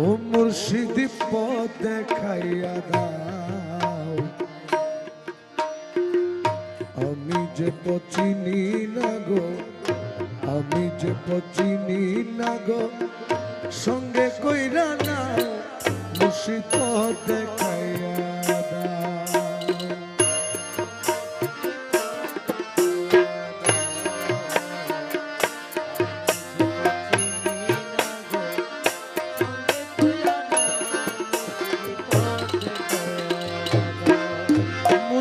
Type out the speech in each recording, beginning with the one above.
ও মুর্শিদি পথ দেখাইয়া দাও। আমি যে পচিনি না গো, আমি যে পচিনি না গো, সঙ্গে কইরা না মুর্শিদ পথ দেখাইয়া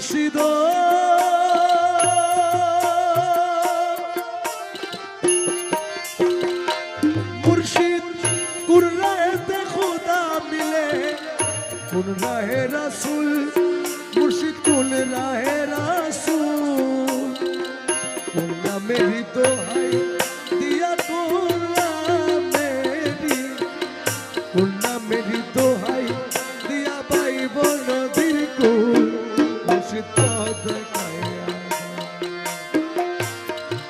মুর্শিদ। মুর্শিদ কোন রাহেতে খুদা মিলে। কোন রাহে রাসুল মুর্শিদ কোন রাহে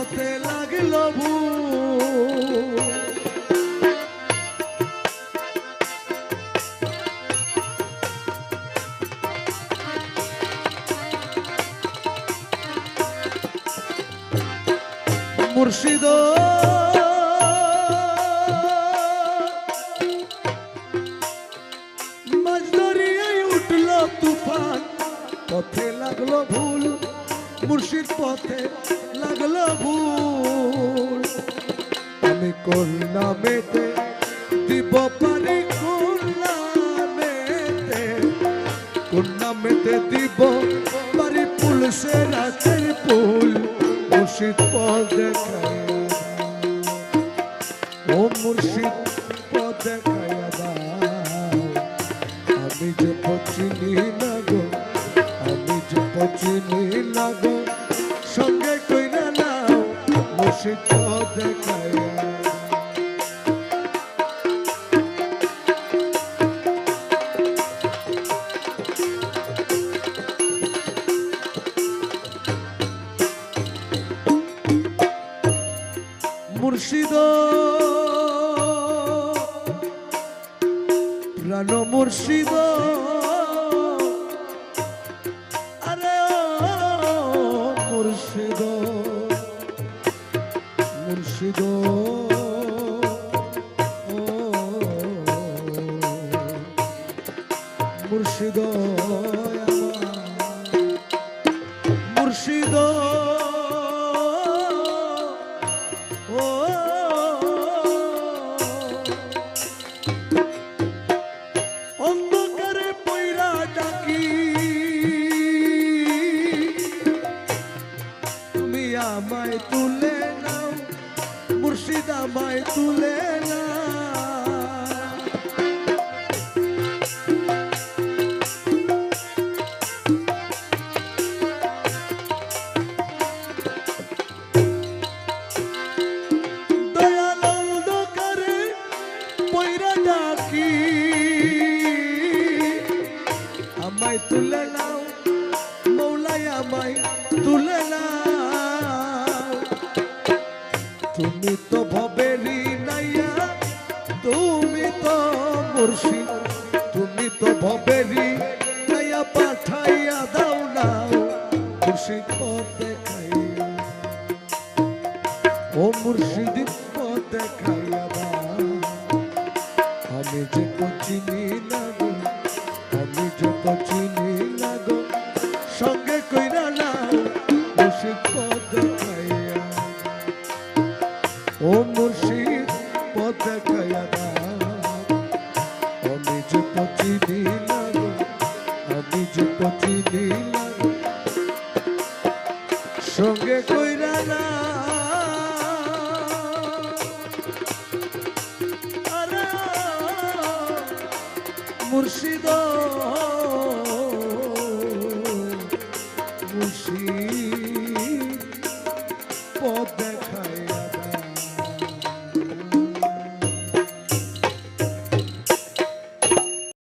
পথে লাগল ভুল মুর্শিদ। মাঝদরিয়ায় উঠল তুফান। পথে লাগল ভুল। মুর্শিদ পথে লাগল ভুল। আমি কোন নামেতে দিব পারি কোন নামেতে দিব পারি পুলসে রাতের পুল মুর্শিদ পথ দেখায় ও মুর্শিদ পথ দেখায়া আমি যে পচিনি না গো, আমি যে পচিনি না গো। সঙ্গে কইরা নাও মুর্শিদ দেখায়া মুর্শিদ প্রাণ মুর্শিদ। মুর্শিদ তুমি তো ভবেরি তুমি তো মুর্শিদ তুমি তো ভবেরি নাইয়া পাঠাইয়া দাও না মুর্শিদ দেখাইয়া ও মুর্শিদ দেখাইয়া আমি যে চিনি দেখাইয়া আমি যে পচি দিলাম আমি যে পচি দিলাম সঙ্গে কইরা মুর্শিদ মুর্শিদ।